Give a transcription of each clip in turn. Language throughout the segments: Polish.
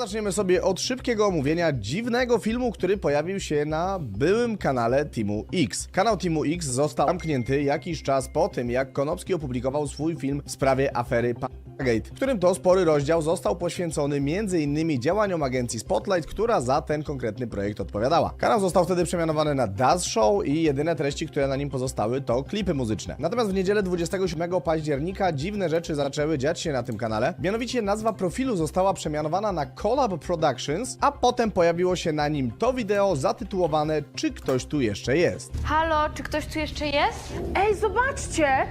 Zaczniemy sobie od szybkiego omówienia dziwnego filmu, który pojawił się na byłym kanale Teamu X. Kanał Teamu X został zamknięty jakiś czas po tym, jak Konopski opublikował swój film w sprawie afery Gate, w którym to spory rozdział został poświęcony m.in. działaniom agencji Spotlight, która za ten konkretny projekt odpowiadała. Kanał został wtedy przemianowany na Daz Show i jedyne treści, które na nim pozostały to klipy muzyczne. Natomiast w niedzielę 27 października dziwne rzeczy zaczęły dziać się na tym kanale. Mianowicie nazwa profilu została przemianowana na Collab Productions, a potem pojawiło się na nim to wideo zatytułowane Czy ktoś tu jeszcze jest? Halo, czy ktoś tu jeszcze jest? Ej, zobaczcie!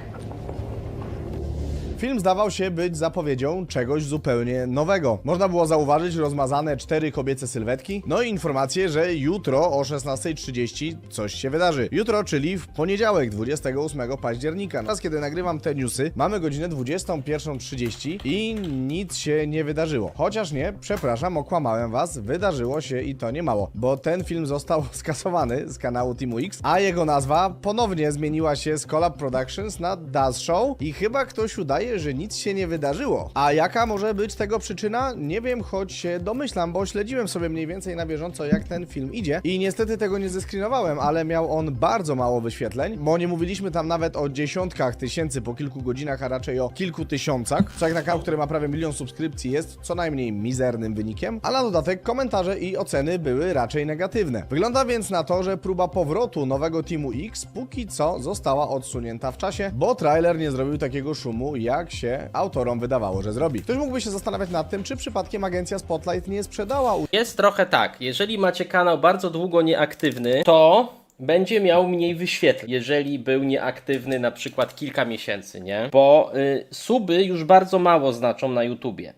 Film zdawał się być zapowiedzią czegoś zupełnie nowego. Można było zauważyć rozmazane cztery kobiece sylwetki, no i informację, że jutro o 16.30 coś się wydarzy. Jutro, czyli w poniedziałek, 28 października. Teraz, kiedy nagrywam te newsy, mamy godzinę 21.30 i nic się nie wydarzyło. Chociaż nie, przepraszam, okłamałem was, wydarzyło się i to nie mało, bo ten film został skasowany z kanału Teamu X, a jego nazwa ponownie zmieniła się z Collab Productions na Daz Show i chyba ktoś udaje, że nic się nie wydarzyło. A jaka może być tego przyczyna? Nie wiem, choć się domyślam, bo śledziłem sobie mniej więcej na bieżąco, jak ten film idzie i niestety tego nie zeskrinowałem, ale miał on bardzo mało wyświetleń, bo nie mówiliśmy tam nawet o dziesiątkach tysięcy po kilku godzinach, a raczej o kilku tysiącach, jak na kanał, który ma prawie milion subskrypcji jest co najmniej mizernym wynikiem, a na dodatek komentarze i oceny były raczej negatywne. Wygląda więc na to, że próba powrotu nowego Teamu X póki co została odsunięta w czasie, bo trailer nie zrobił takiego szumu, jak się autorom wydawało, że zrobi. Ktoś mógłby się zastanawiać nad tym, czy przypadkiem agencja Spotlight nie sprzedała Jest trochę tak, jeżeli macie kanał bardzo długo nieaktywny, to będzie miał mniej wyświetleń, jeżeli był nieaktywny na przykład kilka miesięcy, nie? Bo y, suby już bardzo mało znaczą na YouTubie.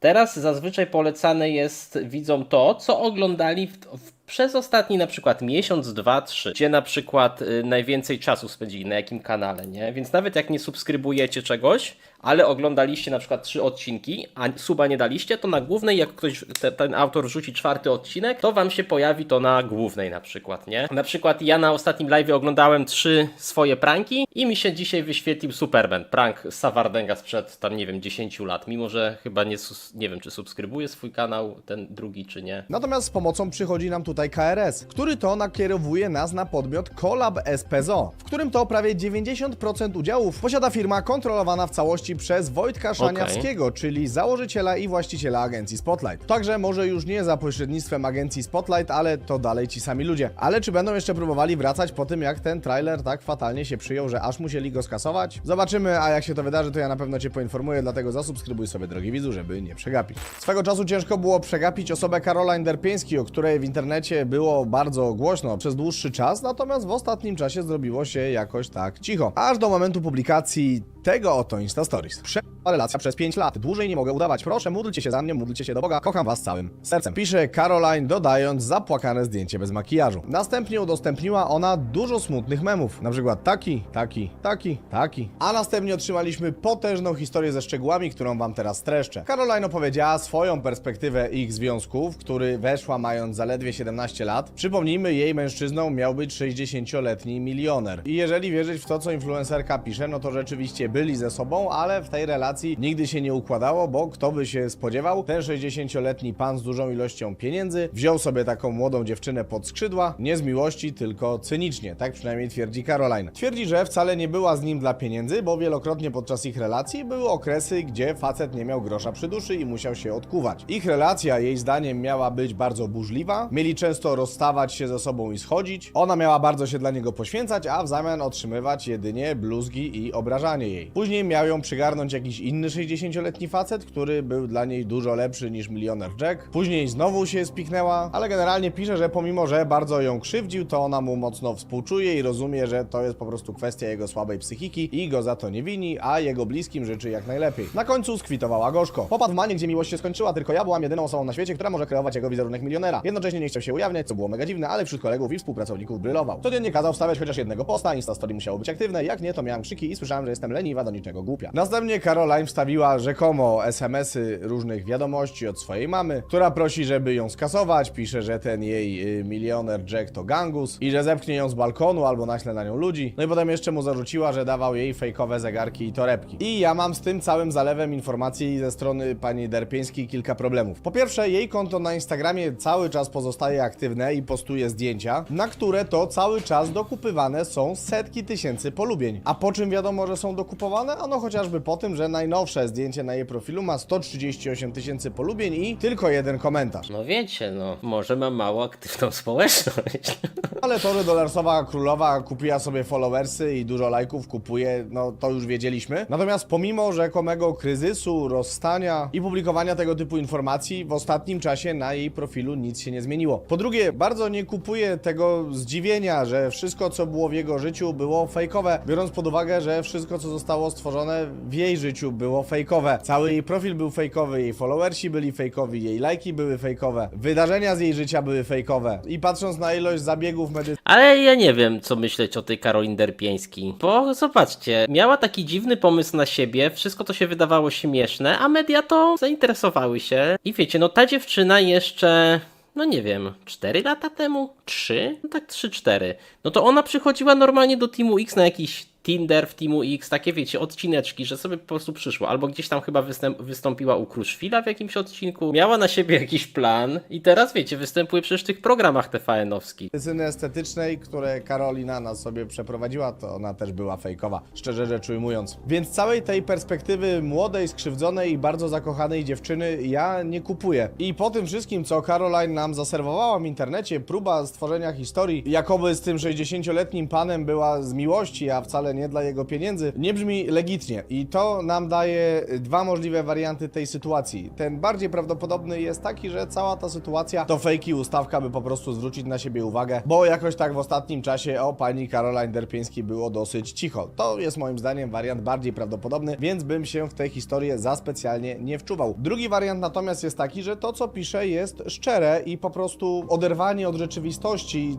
Teraz zazwyczaj polecane jest widzom to, co oglądali w, w, przez ostatni na przykład miesiąc, dwa, trzy, gdzie na przykład y, najwięcej czasu spędzili, na jakim kanale, nie? Więc nawet jak nie subskrybujecie czegoś, ale oglądaliście na przykład trzy odcinki, a suba nie daliście, to na głównej, jak ktoś, te, ten autor rzuci czwarty odcinek, to wam się pojawi to na głównej na przykład, nie? Na przykład ja na ostatnim live oglądałem trzy swoje pranki i mi się dzisiaj wyświetlił Superman, prank z Sawardenga sprzed tam, nie wiem, 10 lat, mimo że chyba nie, nie wiem, czy subskrybuje swój kanał, ten drugi, czy nie. Natomiast z pomocą przychodzi nam tutaj KRS, który to nakierowuje nas na podmiot Collab SPZO, w którym to prawie 90% udziałów posiada firma kontrolowana w całości przez Wojtka Szaniawskiego, czyli założyciela i właściciela agencji Spotlight. Także może już nie za pośrednictwem agencji Spotlight, ale to dalej ci sami ludzie. Ale czy będą jeszcze próbowali wracać po tym, jak ten trailer tak fatalnie się przyjął, że aż musieli go skasować? Zobaczymy, a jak się to wydarzy, to ja na pewno Cię poinformuję, dlatego zasubskrybuj sobie, drogi widzu, żeby nie przegapić. Swego czasu ciężko było przegapić osobę Caroline Derpieński, o której w internecie było bardzo głośno przez dłuższy czas, natomiast w ostatnim czasie zrobiło się jakoś tak cicho. Aż do momentu publikacji tego oto Insta Stories. Przerwa relacja przez 5 lat. Dłużej nie mogę udawać. Proszę, módlcie się za mnie, módlcie się do Boga. Kocham was całym sercem. Pisze Caroline, dodając zapłakane zdjęcie bez makijażu. Następnie udostępniła ona dużo smutnych memów. Na przykład taki, taki, taki, taki. A następnie otrzymaliśmy potężną historię ze szczegółami, którą wam teraz streszczę. Caroline opowiedziała swoją perspektywę ich związku, w który weszła mając zaledwie 17 lat. Przypomnijmy, jej mężczyzną miał być 60-letni milioner. I jeżeli wierzyć w to, co influencerka pisze, no to rzeczywiście byli ze sobą, ale w tej relacji nigdy się nie układało, bo kto by się spodziewał, ten 60-letni pan z dużą ilością pieniędzy wziął sobie taką młodą dziewczynę pod skrzydła, nie z miłości, tylko cynicznie, tak przynajmniej twierdzi Caroline. Twierdzi, że wcale nie była z nim dla pieniędzy, bo wielokrotnie podczas ich relacji były okresy, gdzie facet nie miał grosza przy duszy i musiał się odkuwać. Ich relacja, jej zdaniem, miała być bardzo burzliwa, mieli często rozstawać się ze sobą i schodzić, ona miała bardzo się dla niego poświęcać, a w zamian otrzymywać jedynie bluzgi i obrażanie jej. Później miał ją przygarnąć jakiś inny 60-letni facet, który był dla niej dużo lepszy niż milioner Jack. Później znowu się spiknęła, ale generalnie pisze, że pomimo, że bardzo ją krzywdził, to ona mu mocno współczuje i rozumie, że to jest po prostu kwestia jego słabej psychiki i go za to nie wini, a jego bliskim życzy jak najlepiej. Na końcu skwitowała gorzko. Popadł w manię, gdzie miłość się skończyła, tylko ja byłam jedyną osobą na świecie, która może kreować jego wizerunek milionera. Jednocześnie nie chciał się ujawniać, co było mega dziwne, ale wśród kolegów i współpracowników brylował. Codziennie kazał wstawiać chociaż jednego posta, Instastory musiało być aktywne, jak nie, to miałam krzyki i słyszałem, że jestem leniwa do niczego głupia. Następnie Caroline Wstawiła rzekomo SMS-y różnych wiadomości od swojej mamy, która prosi, żeby ją skasować, pisze, że ten jej y, milioner Jack to gangus i że zepchnie ją z balkonu albo naśle na nią ludzi. No i potem jeszcze mu zarzuciła, że dawał jej fejkowe zegarki i torebki. I ja mam z tym całym zalewem informacji ze strony pani Derpieńskiej kilka problemów. Po pierwsze, jej konto na Instagramie cały czas pozostaje aktywne i postuje zdjęcia, na które to cały czas dokupywane są setki tysięcy polubień. A po czym wiadomo, że są dokupowane? Ano chociażby po tym, że najnowsze zdjęcie na jej profilu ma 138 tysięcy polubień i tylko jeden komentarz. No wiecie, no, może ma mało aktywną społeczność. Ale to, że dolarsowa królowa kupiła sobie followersy i dużo lajków kupuje, no to już wiedzieliśmy. Natomiast pomimo rzekomego kryzysu, rozstania i publikowania tego typu informacji, w ostatnim czasie na jej profilu nic się nie zmieniło. Po drugie, bardzo nie kupuję tego zdziwienia, że wszystko, co było w jego życiu, było fejkowe, biorąc pod uwagę, że wszystko, co zostało stworzone w jej życiu, było fejkowe. Cały jej profil był fejkowy, jej followersi byli fejkowi, jej lajki były fejkowe, wydarzenia z jej życia były fejkowe. I patrząc na ilość zabiegów medycznych, Ale ja nie wiem, co myśleć o tej Karolin Derpieńskiej. Bo zobaczcie, miała taki dziwny pomysł na siebie, wszystko to się wydawało śmieszne, a media to zainteresowały się. I wiecie, no ta dziewczyna jeszcze. No nie wiem, 4 lata temu? 3? No tak 3-4. No to ona przychodziła normalnie do Teamu X na jakiś Tinder w Teamu X, takie wiecie, odcineczki, że sobie po prostu przyszło. Albo gdzieś tam chyba występ, wystąpiła u Kruszwila w jakimś odcinku. Miała na siebie jakiś plan i teraz wiecie, występuje przecież w tych programach TVN-owskich. medycyny estetycznej, które Karolina na sobie przeprowadziła, to ona też była fejkowa, szczerze rzecz ujmując. Więc całej tej perspektywy młodej, skrzywdzonej i bardzo zakochanej dziewczyny ja nie kupuję. I po tym wszystkim, co Caroline nam zaserwowała w internecie, próba stworzenia historii, jakoby z tym 60-letnim panem była z miłości, a wcale nie dla jego pieniędzy, nie brzmi legitnie. I to nam daje dwa możliwe warianty tej sytuacji. Ten bardziej prawdopodobny jest taki, że cała ta sytuacja to fejki ustawka, by po prostu zwrócić na siebie uwagę, bo jakoś tak w ostatnim czasie o pani Caroline Derpieńskiej było dosyć cicho. To jest moim zdaniem wariant bardziej prawdopodobny, więc bym się w tę historię za specjalnie nie wczuwał. Drugi wariant natomiast jest taki, że to co pisze jest szczere i po prostu oderwanie od rzeczywistości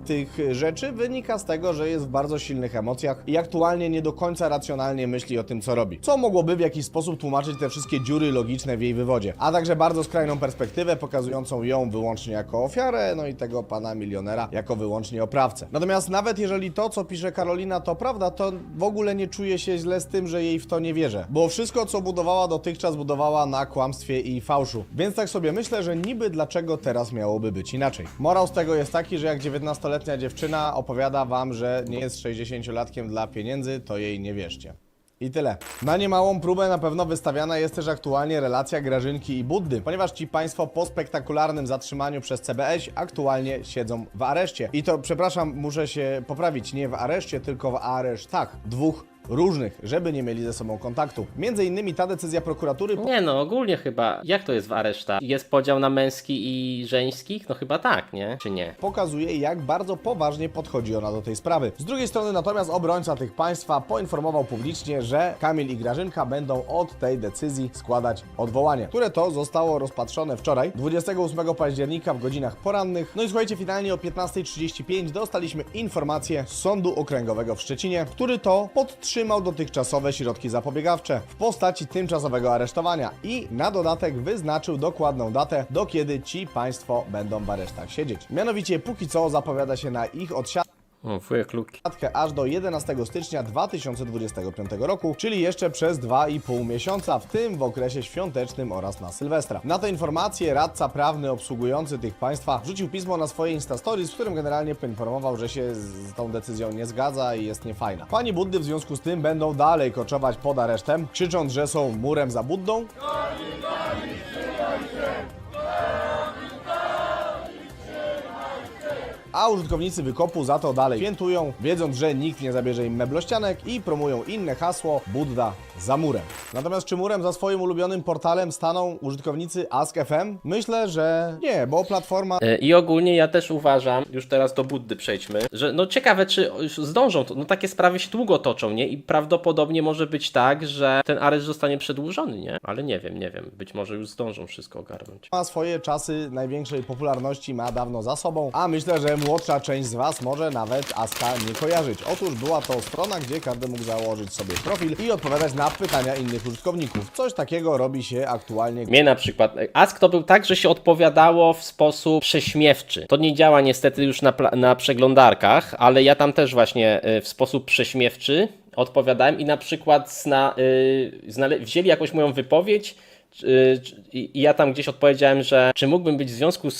tych rzeczy wynika z tego, że jest w bardzo silnych emocjach i aktualnie nie do końca racjonalnie myśli o tym, co robi. Co mogłoby w jakiś sposób tłumaczyć te wszystkie dziury logiczne w jej wywodzie. A także bardzo skrajną perspektywę, pokazującą ją wyłącznie jako ofiarę, no i tego pana milionera jako wyłącznie oprawcę. Natomiast nawet jeżeli to, co pisze Karolina, to prawda, to w ogóle nie czuję się źle z tym, że jej w to nie wierzę. Bo wszystko, co budowała dotychczas, budowała na kłamstwie i fałszu. Więc tak sobie myślę, że niby dlaczego teraz miałoby być inaczej. Morał z tego jest taki, że jak 19-letnia dziewczyna opowiada wam, że nie jest 60-latkiem dla pieniędzy, to jej nie wierzcie. I tyle. Na niemałą próbę na pewno wystawiana jest też aktualnie relacja Grażynki i Buddy, ponieważ ci państwo po spektakularnym zatrzymaniu przez CBS aktualnie siedzą w areszcie. I to, przepraszam, muszę się poprawić, nie w areszcie, tylko w aresztach. Dwóch różnych, żeby nie mieli ze sobą kontaktu. Między innymi ta decyzja prokuratury Nie no, ogólnie chyba. Jak to jest w aresztach? Jest podział na męskich i żeńskich? No chyba tak, nie? Czy nie? pokazuje, jak bardzo poważnie podchodzi ona do tej sprawy. Z drugiej strony natomiast obrońca tych państwa poinformował publicznie, że Kamil i Grażynka będą od tej decyzji składać odwołanie, które to zostało rozpatrzone wczoraj, 28 października w godzinach porannych. No i słuchajcie, finalnie o 15.35 dostaliśmy informację z Sądu Okręgowego w Szczecinie, który to podtrzymał dotychczasowe środki zapobiegawcze w postaci tymczasowego aresztowania i na dodatek wyznaczył dokładną datę, do kiedy ci państwo będą w aresztach siedzieć. Mianowicie póki co zapowiada się na ich odsiadkę O, wujek Luki. aż do 11 stycznia 2025 roku, czyli jeszcze przez 2,5 miesiąca, w tym w okresie świątecznym oraz na Sylwestra. Na te informacje radca prawny obsługujący tych państwa wrzucił pismo na swoje Instastories, w którym generalnie poinformował, że się z tą decyzją nie zgadza i jest niefajna. Pani Buddy w związku z tym będą dalej koczować pod aresztem, krzycząc, że są murem za Buddą, a użytkownicy wykopu za to dalej świętują, wiedząc, że nikt nie zabierze im meblościanek i promują inne hasło Budda za murem. Natomiast czy murem za swoim ulubionym portalem staną użytkownicy Ask.fm? Myślę, że nie, bo platforma E, I ogólnie ja też uważam, już teraz do Buddy przejdźmy, że no ciekawe, czy już zdążą, to, no takie sprawy się długo toczą, nie? I prawdopodobnie może być tak, że ten areszt zostanie przedłużony, nie? Ale nie wiem, nie wiem, być może już zdążą wszystko ogarnąć. ma swoje czasy największej popularności ma dawno za sobą, a myślę, że młodsza część z Was może nawet Aska nie kojarzyć. Otóż była to strona, gdzie każdy mógł założyć sobie profil i odpowiadać na pytania innych użytkowników. Coś takiego robi się aktualnie Mnie na przykład. Ask to był tak, że się odpowiadało w sposób prześmiewczy. To nie działa niestety już na, na przeglądarkach, ale ja tam też właśnie y, w sposób prześmiewczy odpowiadałem i na przykład zna, y, znale- wzięli jakąś moją wypowiedź. Y, I ja tam gdzieś odpowiedziałem, że czy mógłbym być w związku z,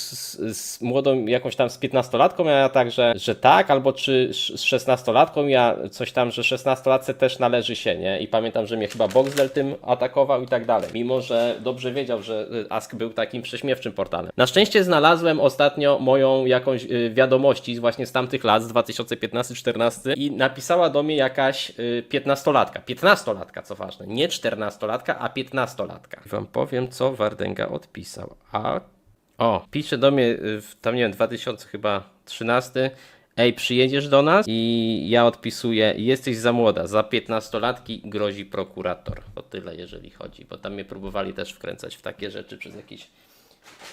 z, młodą jakąś tam z 15-latką, a ja tak, że, że tak, albo czy z 16-latką, ja coś tam, że 16-latce też należy się, nie? I pamiętam, że mnie chyba Boxdel tym atakował i tak dalej. Mimo, że dobrze wiedział, że y, Ask był takim prześmiewczym portalem. Na szczęście znalazłem ostatnio moją jakąś y, wiadomości właśnie z tamtych lat, z 2015-14 i napisała do mnie jakaś y, 15-latka. 15-latka, co ważne. Nie 14-latka, a 15-latka. Wam powiem, co Wardęga odpisał. A o, pisze do mnie y, w tam nie wiem, 2000 chyba 13. Ej, przyjedziesz do nas? I ja odpisuję, jesteś za młoda, za 15-latki grozi prokurator. To tyle, jeżeli chodzi, bo tam mnie próbowali też wkręcać w takie rzeczy przez jakieś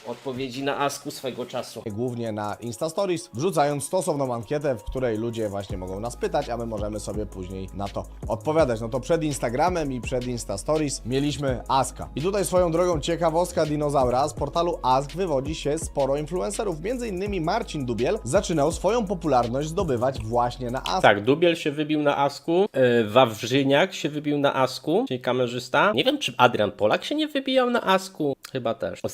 odpowiedzi na asku swego czasu. głównie na Insta Stories, wrzucając stosowną ankietę, w której ludzie właśnie mogą nas pytać, a my możemy sobie później na to odpowiadać. No to przed Instagramem i przed Insta Stories mieliśmy Aska. I tutaj swoją drogą ciekawostka dinozaura, z portalu Ask wywodzi się sporo influencerów, między innymi Marcin Dubiel zaczynał swoją popularność zdobywać właśnie na Ask. Tak, Dubiel się wybił na asku, yy, Wawrzyniak się wybił na asku, czyli kamerzysta. Nie wiem, czy Adrian Polak się nie wybijał na asku. Chyba też. O,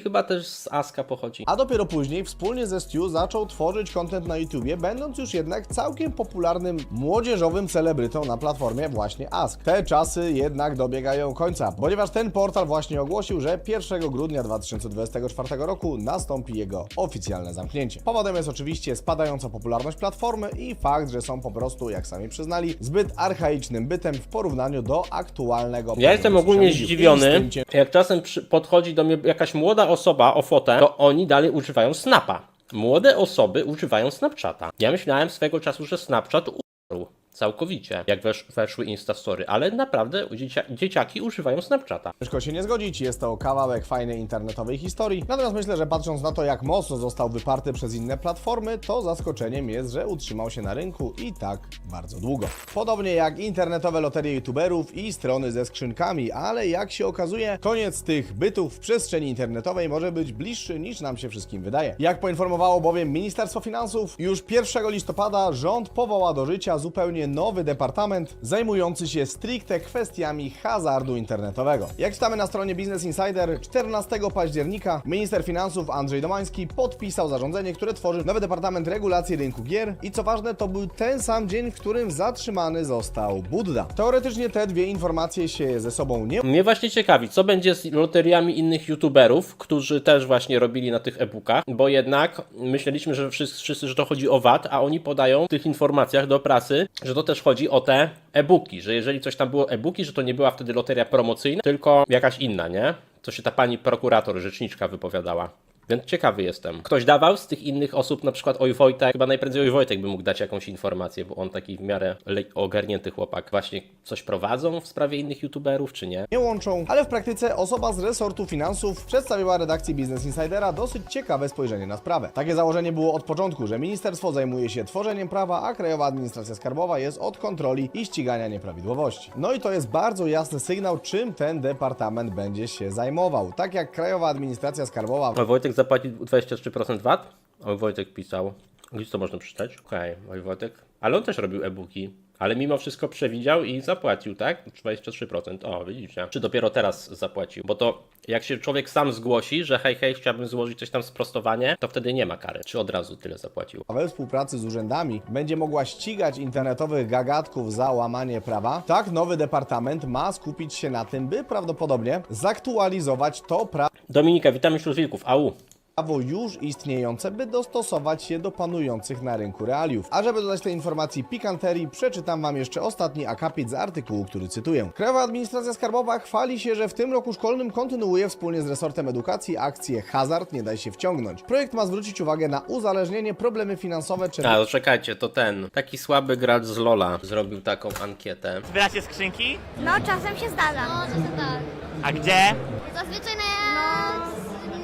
Chyba też z aska pochodzi. A dopiero później wspólnie ze Stu zaczął tworzyć content na YouTubie, będąc już jednak całkiem popularnym młodzieżowym celebrytą na platformie właśnie Ask. Te czasy jednak dobiegają końca, ponieważ ten portal właśnie ogłosił, że 1 grudnia 2024 roku nastąpi jego oficjalne zamknięcie. Powodem jest oczywiście spadająca popularność platformy i fakt, że są po prostu, jak sami przyznali, zbyt archaicznym bytem w porównaniu do aktualnego. Ja jestem ogólnie zdziwiony, jak czasem podchodzi do mnie jakaś młoda osoba o fotę, to oni dalej używają Snapa. Młode osoby używają Snapchata. Ja myślałem swego czasu, że Snapchat umarł całkowicie, jak wesz, weszły Instastory, ale naprawdę dziecia, dzieciaki używają Snapchata. Ciężko się nie zgodzić, jest to kawałek fajnej internetowej historii. Natomiast myślę, że patrząc na to, jak mocno został wyparty przez inne platformy, to zaskoczeniem jest, że utrzymał się na rynku i tak bardzo długo. Podobnie jak internetowe loterie youtuberów i strony ze skrzynkami, ale jak się okazuje, koniec tych bytów w przestrzeni internetowej może być bliższy niż nam się wszystkim wydaje. Jak poinformowało bowiem Ministerstwo Finansów, już 1 listopada rząd powoła do życia zupełnie nowy departament zajmujący się stricte kwestiami hazardu internetowego. Jak czytamy na stronie Business Insider, 14 października minister finansów Andrzej Domański podpisał zarządzenie, które tworzy nowy departament regulacji rynku gier i co ważne, to był ten sam dzień, w którym zatrzymany został Budda. Teoretycznie te dwie informacje się ze sobą nie Mnie właśnie ciekawi, co będzie z loteriami innych youtuberów, którzy też właśnie robili na tych e-bookach, bo jednak myśleliśmy, że wszyscy, wszyscy, że to chodzi o VAT, a oni podają w tych informacjach do prasy, że to też chodzi o te e-booki, że jeżeli coś tam było e-booki, że to nie była wtedy loteria promocyjna, tylko jakaś inna, nie? Co się ta pani prokurator, rzeczniczka wypowiadała. Więc ciekawy jestem. Ktoś dawał z tych innych osób, na przykład Oj Wojtek, chyba najprędzej Oj Wojtek by mógł dać jakąś informację, bo on taki w miarę ogarnięty chłopak. Właśnie coś prowadzą w sprawie innych youtuberów, czy nie? nie łączą, ale w praktyce osoba z resortu finansów przedstawiła redakcji Business Insidera dosyć ciekawe spojrzenie na sprawę. Takie założenie było od początku, że ministerstwo zajmuje się tworzeniem prawa, a Krajowa Administracja Skarbowa jest od kontroli i ścigania nieprawidłowości. No i to jest bardzo jasny sygnał, czym ten departament będzie się zajmował. Tak jak Krajowa Administracja Skarbowa Oj Wojtek zapłacił 23% VAT? Oj Wojtek pisał. Gdzieś to można przeczytać? Okej, Oj Wojtek. Ale on też robił e-booki. Ale mimo wszystko przewidział i zapłacił, tak? 23%. O, widzicie. Czy dopiero teraz zapłacił? Bo to jak się człowiek sam zgłosi, że hej, hej, chciałbym złożyć coś tam sprostowanie, to wtedy nie ma kary. Czy od razu tyle zapłacił? we współpracy z urzędami będzie mogła ścigać internetowych gagatków za łamanie prawa, tak nowy departament ma skupić się na tym, by prawdopodobnie zaktualizować to prawo. Dominika, witamy wśród wilków. Au. Prawo już istniejące, by dostosować się do panujących na rynku realiów. A żeby dodać tej informacji pikanterii, przeczytam Wam jeszcze ostatni akapit z artykułu, który cytuję. Krajowa Administracja Skarbowa chwali się, że w tym roku szkolnym kontynuuje wspólnie z resortem edukacji akcję Hazard nie daj się wciągnąć. Projekt ma zwrócić uwagę na uzależnienie, problemy finansowe czy A, czekajcie, to ten. Taki słaby gracz z Lola zrobił taką ankietę. Zbieracie skrzynki? No, czasem się zdarza. No, to tak. A gdzie? Zazwyczaj na,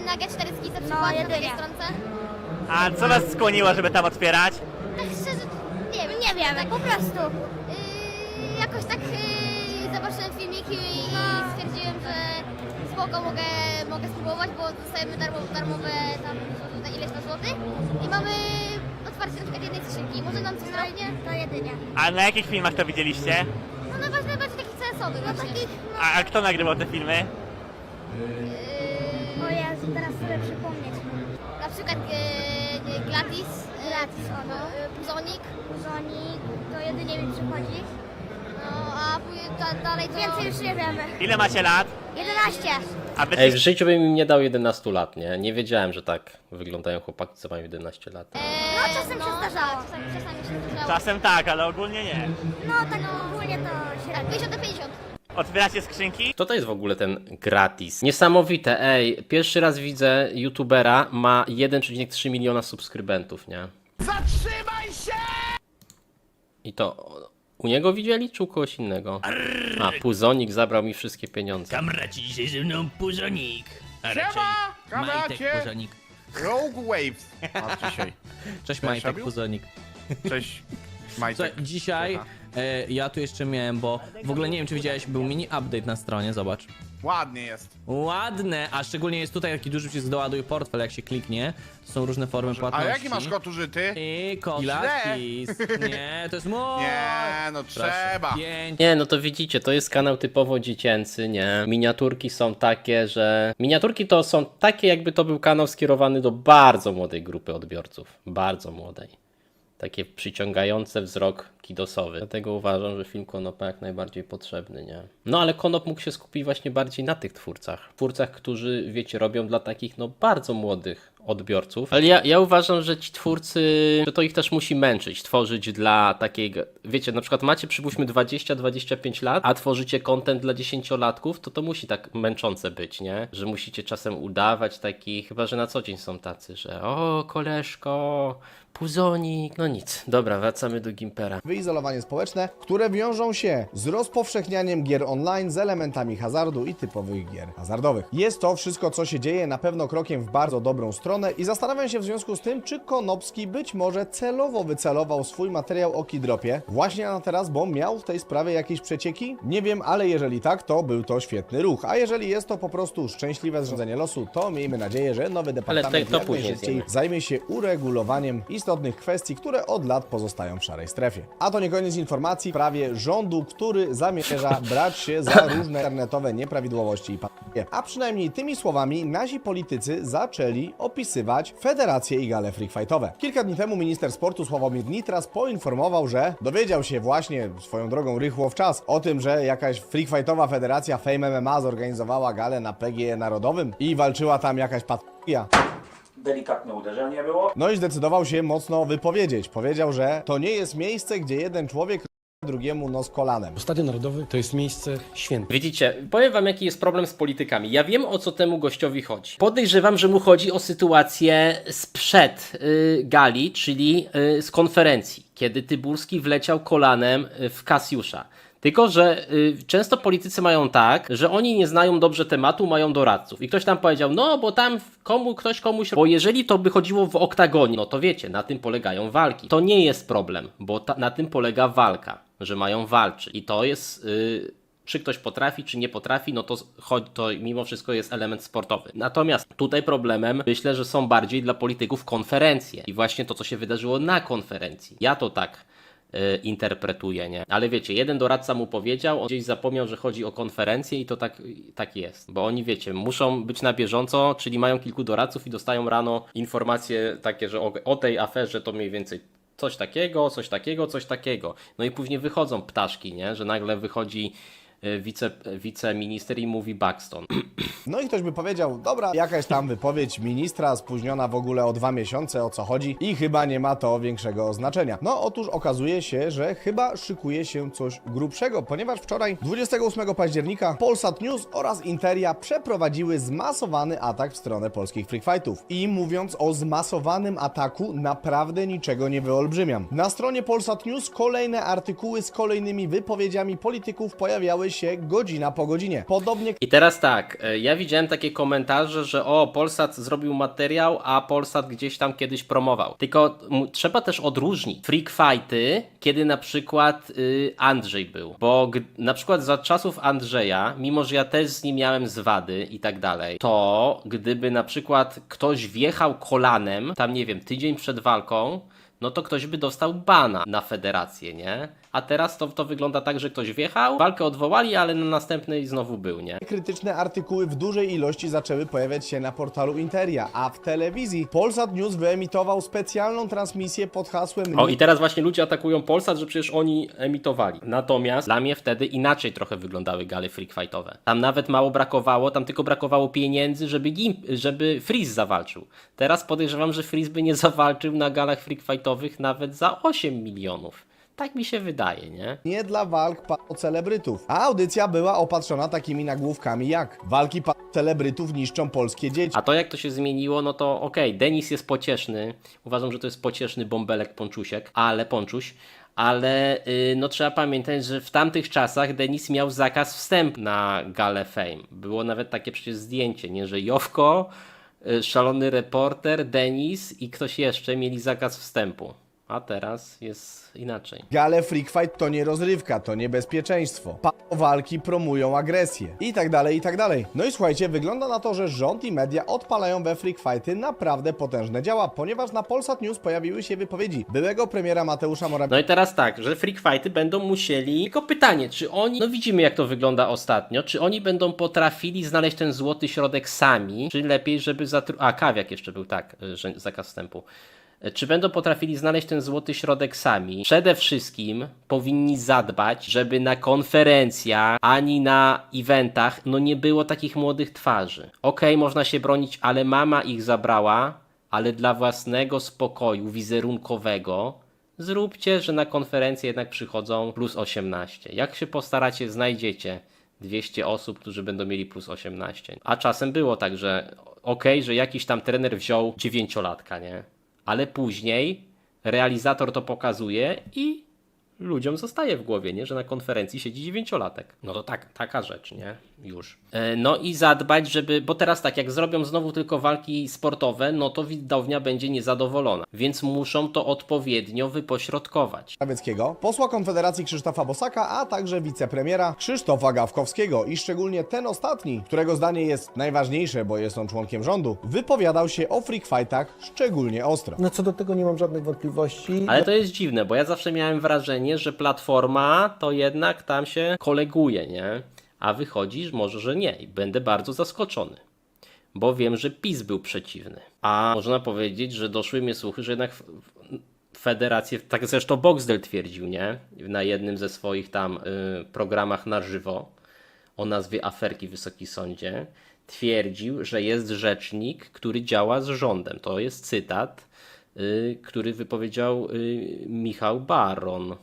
na G4 na przykład, na jedynie. drugiej stronce. A co was skłoniło, żeby tam otwierać? Tak szczerze, nie wiem, nie wiem, tak po prostu. Yy, jakoś tak yy, zobaczyłem filmiki i stwierdziłem, że spoko, mogę, mogę spróbować, bo dostajemy darmo, darmowe tam ileś tam złotych i mamy otwarcie na przykład jednej skrzynki. Może nam coś zrobinie? To jedynie. A na jakich filmach to widzieliście? No najbardziej, najbardziej takich CS-owych no, takich, no, A, a kto nagrywał te filmy? yy, o Jezu, teraz sobie przypomnieć. Na przykład yy, Gladys, Gladys, ono, Puzonik. Puzonik, to jedynie mi przychodzi. No, a później da, dalej to... Więcej już nie wiemy. Ile macie lat? 11. A wy Ej, w życiu bym im nie dał 11 lat, nie? Nie wiedziałem, że tak wyglądają chłopaki, co mają 11 lat. No czasem się zdarzało. Czasami, czasami się zdarzało. Czasem tak, ale ogólnie nie. No tak ogólnie to średnio. 50 do 50. Otwieracie skrzynki? Kto to jest w ogóle ten gratis? Niesamowite, ej, pierwszy raz widzę youtubera, ma 1,3 miliona subskrybentów, nie? Zatrzymaj się! I to u niego widzieli, czy u kogoś innego? A, Puzonik zabrał mi wszystkie pieniądze. Kamraci dzisiaj ze mną Puzonik. A raczej Siema, Majtek kamracie. Puzonik. Rogue Waves. A dzisiaj. Cześć Majtek robił? Puzonik. Cześć. Słuchaj, Majtek. dzisiaj Aha. E, ja tu jeszcze miałem, bo w ogóle nie wiem czy widziałeś, był mini update na stronie, zobacz. Ładnie jest. Ładne, a szczególnie jest tutaj taki duży przycisk doładuj portfel, jak się kliknie. To są różne formy A płatności. jaki masz kot użyty? I kolatis. Nie, to jest mój. Nie, no Proszę. trzeba. Pięć. Nie, no to widzicie, to jest kanał typowo dziecięcy, nie? Miniaturki są takie, że... Miniaturki to są takie, jakby to był kanał skierowany do bardzo młodej grupy odbiorców. Bardzo młodej. Takie przyciągające wzrok kidosowy. Dlatego uważam, że film Konopa jak najbardziej potrzebny, nie? No ale Konop mógł się skupić właśnie bardziej na tych twórcach. Twórcach, którzy, wiecie, robią dla takich, no, bardzo młodych odbiorców. Ale ja, ja uważam, że ci twórcy, że to ich też musi męczyć, tworzyć dla takiego, wiecie, na przykład macie przypuśćmy 20-25 lat, a tworzycie content dla dziesięciolatków, to to musi tak męczące być, nie? Że musicie czasem udawać takich, chyba że na co dzień są tacy, że o, koleżko, puzonik, no nic. Dobra, wracamy do Gimpera. Wyizolowanie społeczne, które wiążą się z rozpowszechnianiem gier online z elementami hazardu i typowych gier hazardowych. Jest to wszystko, co się dzieje, na pewno krokiem w bardzo dobrą stronę i zastanawiam się w związku z tym, czy Konopski być może celowo wycelował swój materiał o Kidropie właśnie na teraz, bo miał w tej sprawie jakieś przecieki? Nie wiem, ale jeżeli tak, to był to świetny ruch, a jeżeli jest to po prostu szczęśliwe zrządzenie losu, to miejmy nadzieję, że nowy departament to jak później najszybciej zjemy. zajmie się uregulowaniem istotnych kwestii, które od lat pozostają w szarej strefie. A to nie koniec informacji w sprawie rządu, który zamierza brać się za różne internetowe nieprawidłowości i patologie. A przynajmniej tymi słowami nasi politycy zaczęli opisywać federacje i gale freakfightowe. Kilka dni temu minister sportu Sławomir Nitras poinformował, że dowiedział się właśnie swoją drogą rychło w czas o tym, że jakaś freakfightowa federacja Fame MMA zorganizowała galę na PGE Narodowym i walczyła tam jakaś patologia. Delikatne uderzenie było. No i zdecydował się mocno wypowiedzieć. Powiedział, że to nie jest miejsce, gdzie jeden człowiek drugiemu nos kolanem. Stadion Narodowy to jest miejsce święte. Widzicie, powiem wam jaki jest problem z politykami. Ja wiem o co temu gościowi chodzi. Podejrzewam, że mu chodzi o sytuację sprzed y, gali, czyli y, z konferencji, kiedy Tyburski wleciał kolanem y, w Kasiusza. Tylko, że y, często politycy mają tak, że oni nie znają dobrze tematu, mają doradców. I ktoś tam powiedział, no bo tam komu, ktoś komuś. Bo jeżeli to by chodziło w oktagonie, no to wiecie, na tym polegają walki. To nie jest problem, bo ta, na tym polega walka, że mają walczyć. I to jest. y, czy ktoś potrafi, czy nie potrafi, no to, to mimo wszystko jest element sportowy. Natomiast tutaj problemem myślę, że są bardziej dla polityków konferencje i właśnie to, co się wydarzyło na konferencji. Ja to tak y, interpretuję, nie? Ale wiecie, jeden doradca mu powiedział, on gdzieś zapomniał, że chodzi o konferencję i to tak, tak jest. Bo oni, wiecie, muszą być na bieżąco, czyli mają kilku doradców i dostają rano informacje takie, że o, o tej aferze to mniej więcej coś takiego, coś takiego, coś takiego. No i później wychodzą ptaszki, nie? Że nagle wychodzi wice, wiceminister i mówi Buxton. No i ktoś by powiedział, dobra, jakaś tam wypowiedź ministra spóźniona w ogóle o dwa miesiące, o co chodzi i chyba nie ma to większego znaczenia. No otóż okazuje się, że chyba szykuje się coś grubszego, ponieważ wczoraj, 28 października, Polsat News oraz Interia przeprowadziły zmasowany atak w stronę polskich freakfightów. I mówiąc o zmasowanym ataku, naprawdę niczego nie wyolbrzymiam. Na stronie Polsat News kolejne artykuły z kolejnymi wypowiedziami polityków pojawiały zmieniały się godzina po godzinie. Podobnie I teraz tak, e, ja widziałem takie komentarze, że o, Polsat zrobił materiał, a Polsat gdzieś tam kiedyś promował. Tylko m- trzeba też odróżnić freak fighty, kiedy na przykład y, Andrzej był. Bo g- na przykład za czasów Andrzeja, mimo że ja też z nim miałem zwady i tak dalej, to gdyby na przykład ktoś wjechał kolanem, tam nie wiem, tydzień przed walką, no to ktoś by dostał bana na federację, nie? A teraz to, to wygląda tak, że ktoś wjechał, walkę odwołali, ale na następnej znowu był, nie? krytyczne artykuły w dużej ilości zaczęły pojawiać się na portalu Interia, a w telewizji Polsat News wyemitował specjalną transmisję pod hasłem O i teraz właśnie ludzie atakują Polsat, że przecież oni emitowali. Natomiast dla mnie wtedy inaczej trochę wyglądały gale freak fightowe. Tam nawet mało brakowało, tam tylko brakowało pieniędzy, żeby, Gimp, żeby Freeze zawalczył. Teraz podejrzewam, że Freeze by nie zawalczył na galach freak fightowych nawet za 8 milionów. Tak mi się wydaje, nie? nie dla walk pa- celebrytów. A audycja była opatrzona takimi nagłówkami jak Walki pa- celebrytów niszczą polskie dzieci. A to jak to się zmieniło, no to okej, Denis jest pocieszny. Uważam, że to jest pocieszny bąbelek ponczusiek, ale ponczuś. Ale y, no trzeba pamiętać, że w tamtych czasach Denis miał zakaz wstępu na Galę Fame. Było nawet takie przecież zdjęcie, nie, że Jowko, y, szalony reporter, Denis i ktoś jeszcze mieli zakaz wstępu. A teraz jest inaczej. Gale Freak Fight to nie rozrywka, to niebezpieczeństwo. Pa walki promują agresję. I tak dalej, i tak dalej. No i słuchajcie, wygląda na to, że rząd i media odpalają we Freak Fighty naprawdę potężne działa, ponieważ na Polsat News pojawiły się wypowiedzi byłego premiera Mateusza Morawieckiego. No i teraz tak, że freak fighty będą musieli. Tylko pytanie, czy oni. No widzimy, jak to wygląda ostatnio. Czy oni będą potrafili znaleźć ten złoty środek sami, czy lepiej, żeby zatru... A, kawiak jeszcze był, tak, że zakaz wstępu. Czy będą potrafili znaleźć ten złoty środek sami? Przede wszystkim powinni zadbać, żeby na konferencjach ani na eventach no nie było takich młodych twarzy. Okej, można się bronić, ale mama ich zabrała, ale dla własnego spokoju wizerunkowego Zróbcie, że na konferencję jednak przychodzą plus 18. Jak się postaracie, znajdziecie 200 osób, którzy będą mieli plus 18. A czasem było tak, że okej, że jakiś tam trener wziął dziewięciolatka, nie? Ale później realizator to pokazuje i ludziom zostaje w głowie, nie? że na konferencji siedzi dziewięciolatek. No to tak, taka rzecz, nie? Już. E, No i zadbać, żeby, bo teraz tak, jak zrobią znowu tylko walki sportowe, no to widownia będzie niezadowolona. Więc muszą to odpowiednio wypośrodkować. Morawieckiego, posła Konfederacji Krzysztofa Bosaka, a także wicepremiera Krzysztofa Gawkowskiego. I szczególnie ten ostatni, którego zdanie jest najważniejsze, bo jest on członkiem rządu, wypowiadał się o freak fightach szczególnie ostro. No co do tego nie mam żadnych wątpliwości. Ale to jest dziwne, bo ja zawsze miałem wrażenie, że platforma to jednak tam się koleguje, nie? A wychodzi, że może, że nie. I będę bardzo zaskoczony. Bo wiem, że PiS był przeciwny. A można powiedzieć, że doszły mnie słuchy, że jednak federacje, tak zresztą Boxdel twierdził, nie? Na jednym ze swoich tam y, programach na żywo o nazwie Aferki Wysoki Sądzie, twierdził, że jest rzecznik, który działa z rządem. To jest cytat, y, który wypowiedział y, Michał Baron,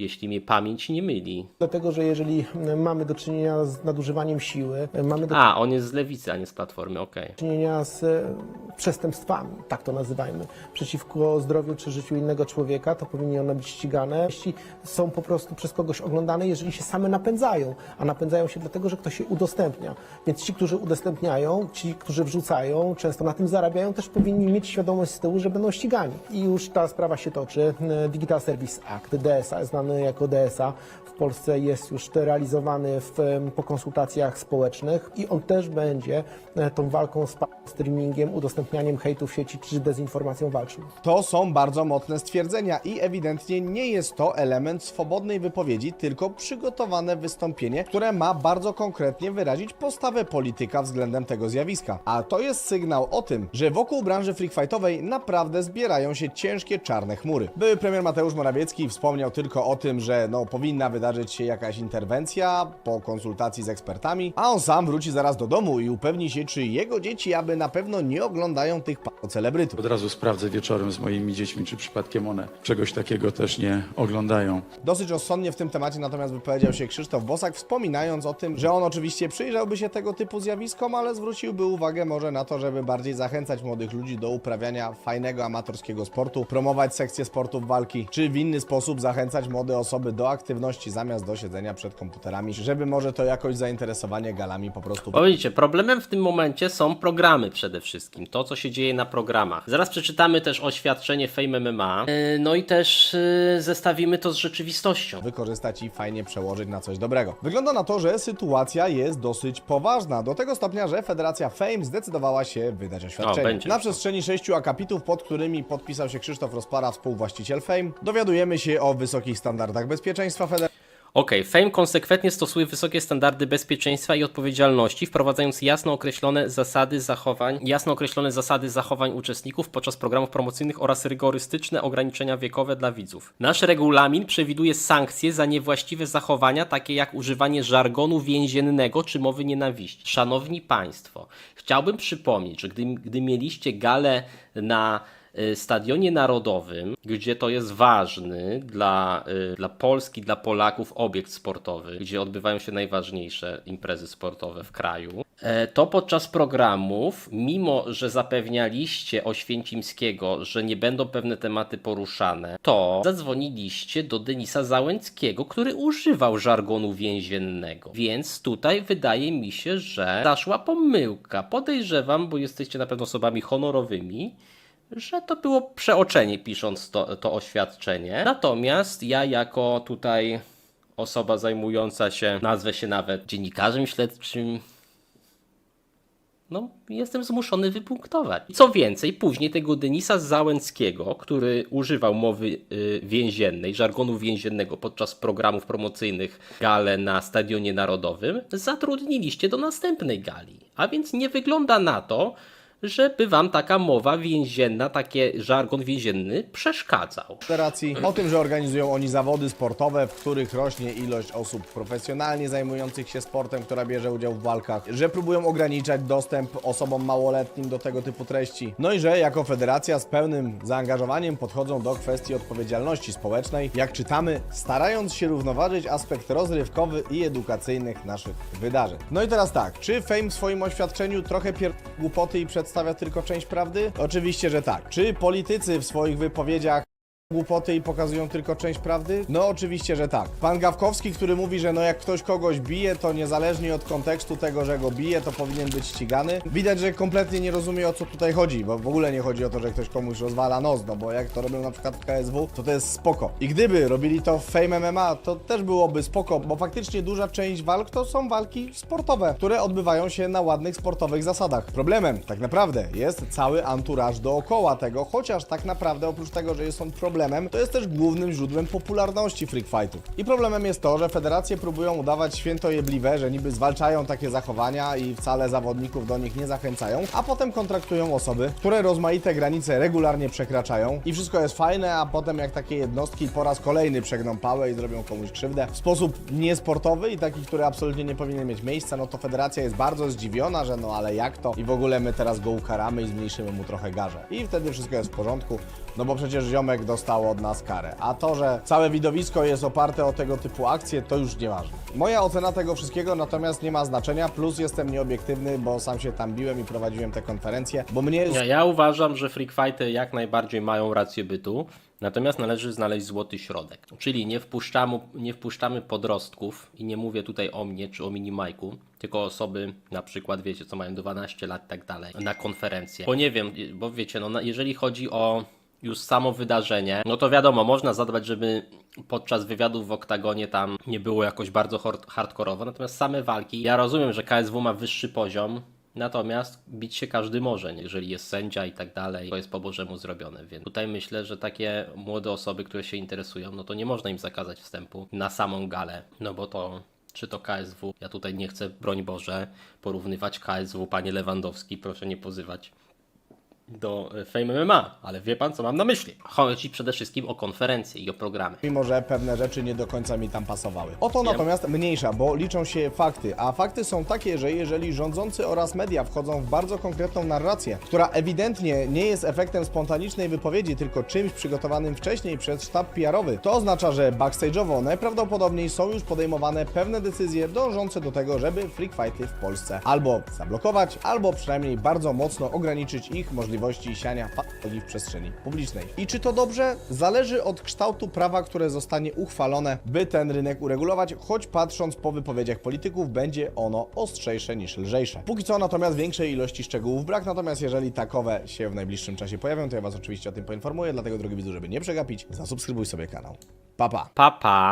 jeśli mnie pamięć nie myli. Dlatego, że jeżeli mamy do czynienia z nadużywaniem siły, mamy do A, on jest z lewicy, a nie z platformy, okej. czynienia z e, przestępstwami, tak to nazywajmy, przeciwko zdrowiu czy życiu innego człowieka, to powinny one być ścigane. Jeśli są po prostu przez kogoś oglądane, jeżeli się same napędzają, a napędzają się dlatego, że ktoś je udostępnia. Więc ci, którzy udostępniają, ci, którzy wrzucają, często na tym zarabiają, też powinni mieć świadomość z tyłu, że będą ścigani. I już ta sprawa się toczy. E, Digital Service Act, DSA, znany jako DSA, w Polsce jest już realizowany w, po konsultacjach społecznych i on też będzie e, tą walką z streamingiem, udostępnianiem hejtu w sieci czy dezinformacją walczył. To są bardzo mocne stwierdzenia i ewidentnie nie jest to element swobodnej wypowiedzi, tylko przygotowane wystąpienie, które ma bardzo konkretnie wyrazić postawę polityka względem tego zjawiska. A to jest sygnał o tym, że wokół branży freakfightowej naprawdę zbierają się ciężkie czarne chmury. Były premier Mateusz Morawiecki wspomniał tylko o tym, że no powinna wydarzyć się jakaś interwencja po konsultacji z ekspertami, a on sam wróci zaraz do domu i upewni się, czy jego dzieci aby na pewno nie oglądają tych celebrytów. Od razu sprawdzę wieczorem z moimi dziećmi, czy przypadkiem one czegoś takiego też nie oglądają. Dosyć rozsądnie w tym temacie natomiast wypowiedział się Krzysztof Bosak, wspominając o tym, że on oczywiście przyjrzałby się tego typu zjawiskom, ale zwróciłby uwagę może na to, żeby bardziej zachęcać młodych ludzi do uprawiania fajnego amatorskiego sportu, promować sekcję sportów walki, czy w inny sposób zachęcać młodych młode osoby do aktywności zamiast do siedzenia przed komputerami, żeby może to jakoś zainteresowanie galami po prostu Bo widzicie, problemem w tym momencie są programy przede wszystkim. To, co się dzieje na programach. Zaraz przeczytamy też oświadczenie Fame MMA. Yy, No i też yy, zestawimy to z rzeczywistością. wykorzystać i fajnie przełożyć na coś dobrego. Wygląda na to, że sytuacja jest dosyć poważna, do tego stopnia, że Federacja Fame zdecydowała się wydać oświadczenie. będzie. na przestrzeni sześciu akapitów, pod którymi podpisał się Krzysztof Rozpara, współwłaściciel Fame, dowiadujemy się o wysokich standardach bezpieczeństwa Federacji. Okej, Fame konsekwentnie stosuje wysokie standardy bezpieczeństwa i odpowiedzialności, wprowadzając jasno określone zasady zachowań, jasno określone zasady zachowań uczestników podczas programów promocyjnych oraz rygorystyczne ograniczenia wiekowe dla widzów. Nasz regulamin przewiduje sankcje za niewłaściwe zachowania, takie jak używanie żargonu więziennego czy mowy nienawiści. Szanowni Państwo, chciałbym przypomnieć, że gdy, gdy mieliście galę na Stadionie Narodowym, gdzie to jest ważny dla, y, dla Polski, dla Polaków obiekt sportowy, gdzie odbywają się najważniejsze imprezy sportowe w kraju, e, to podczas programów, mimo że zapewnialiście Oświęcimskiego, że nie będą pewne tematy poruszane, to zadzwoniliście do Denisa Załęckiego, który używał żargonu więziennego. Więc tutaj wydaje mi się, że zaszła pomyłka. Podejrzewam, bo jesteście na pewno osobami honorowymi, że to było przeoczenie pisząc to, to oświadczenie. Natomiast ja jako tutaj osoba zajmująca się, nazwę się nawet dziennikarzem śledczym, no, jestem zmuszony wypunktować. Co więcej, później tego Denisa Załęckiego, który używał mowy y, więziennej, żargonu więziennego podczas programów promocyjnych gale na Stadionie Narodowym, zatrudniliście do następnej gali. A więc nie wygląda na to, żeby wam taka mowa więzienna, taki żargon więzienny przeszkadzał. Federacji, o tym, że organizują oni zawody sportowe, w których rośnie ilość osób profesjonalnie zajmujących się sportem, która bierze udział w walkach, że próbują ograniczać dostęp osobom małoletnim do tego typu treści, no i że jako federacja z pełnym zaangażowaniem podchodzą do kwestii odpowiedzialności społecznej, jak czytamy, starając się równoważyć aspekt rozrywkowy i edukacyjnych naszych wydarzeń. No i teraz tak, czy Fame w swoim oświadczeniu trochę pier... głupoty i przedstawia tylko część prawdy? Oczywiście, że tak. Czy politycy w swoich wypowiedziach głupoty i pokazują tylko część prawdy? No oczywiście, że tak. Pan Gawkowski, który mówi, że no jak ktoś kogoś bije, to niezależnie od kontekstu tego, że go bije, to powinien być ścigany. Widać, że kompletnie nie rozumie o co tutaj chodzi, bo w ogóle nie chodzi o to, że ktoś komuś rozwala nos, no bo jak to robią na przykład w KSW, to to jest spoko. I gdyby robili to w Fame MMA, to też byłoby spoko, bo faktycznie duża część walk to są walki sportowe, które odbywają się na ładnych sportowych zasadach. Problemem tak naprawdę jest cały anturaż dookoła tego, chociaż tak naprawdę oprócz tego, że jest on problemem, to jest też głównym źródłem popularności freak fightów. I problemem jest to, że federacje próbują udawać świętojebliwe, że niby zwalczają takie zachowania i wcale zawodników do nich nie zachęcają, a potem kontraktują osoby, które rozmaite granice regularnie przekraczają i wszystko jest fajne, a potem jak takie jednostki po raz kolejny przegną pałę i zrobią komuś krzywdę w sposób niesportowy i taki, który absolutnie nie powinien mieć miejsca, no to federacja jest bardzo zdziwiona, że no ale jak to? I w ogóle my teraz go ukaramy i zmniejszymy mu trochę garzę. I wtedy wszystko jest w porządku, no bo przecież ziomek dostał od nas karę. A to, że całe widowisko jest oparte o tego typu akcje, to już nieważne. Moja ocena tego wszystkiego natomiast nie ma znaczenia, plus jestem nieobiektywny, bo sam się tam biłem i prowadziłem te konferencje, bo mnie Ja, ja uważam, że freak fighty jak najbardziej mają rację bytu, natomiast należy znaleźć złoty środek. Czyli nie wpuszczamy, nie wpuszczamy podrostków i nie mówię tutaj o mnie czy o minimajku, tylko osoby na przykład, wiecie, co mają 12 lat i tak dalej, na konferencję. Bo nie wiem, bo wiecie, no jeżeli chodzi o już samo wydarzenie, no to wiadomo, można zadbać, żeby podczas wywiadów w oktagonie tam nie było jakoś bardzo hard- hardkorowo, natomiast same walki, ja rozumiem, że KSW ma wyższy poziom, Natomiast bić się każdy może, jeżeli jest sędzia i tak dalej, to jest po Bożemu zrobione. Więc tutaj myślę, że takie młode osoby, które się interesują, no to nie można im zakazać wstępu na samą galę, no bo to czy to KSW, ja tutaj nie chcę, broń Boże, porównywać KSW, panie Lewandowski, proszę nie pozywać do e, Fame MMA, ale wie pan, co mam na myśli. Chodzi przede wszystkim o konferencje i o programy. mimo że pewne rzeczy nie do końca mi tam pasowały. O to natomiast mniejsza, bo liczą się fakty, a fakty są takie, że jeżeli rządzący oraz media wchodzą w bardzo konkretną narrację, która ewidentnie nie jest efektem spontanicznej wypowiedzi, tylko czymś przygotowanym wcześniej przez sztab PR-owy, to oznacza, że backstage'owo najprawdopodobniej są już podejmowane pewne decyzje dążące do tego, żeby freak fighty w Polsce albo zablokować, albo przynajmniej bardzo mocno ograniczyć ich możliwości możliwości siania patologii w przestrzeni publicznej. I czy to dobrze? Zależy od kształtu prawa, które zostanie uchwalone, by ten rynek uregulować, choć patrząc po wypowiedziach polityków, będzie ono ostrzejsze niż lżejsze. Póki co natomiast większej ilości szczegółów brak, natomiast jeżeli takowe się w najbliższym czasie pojawią, to ja Was oczywiście o tym poinformuję, dlatego drogi widzu, żeby nie przegapić, zasubskrybuj sobie kanał. Pa, pa! Pa, pa.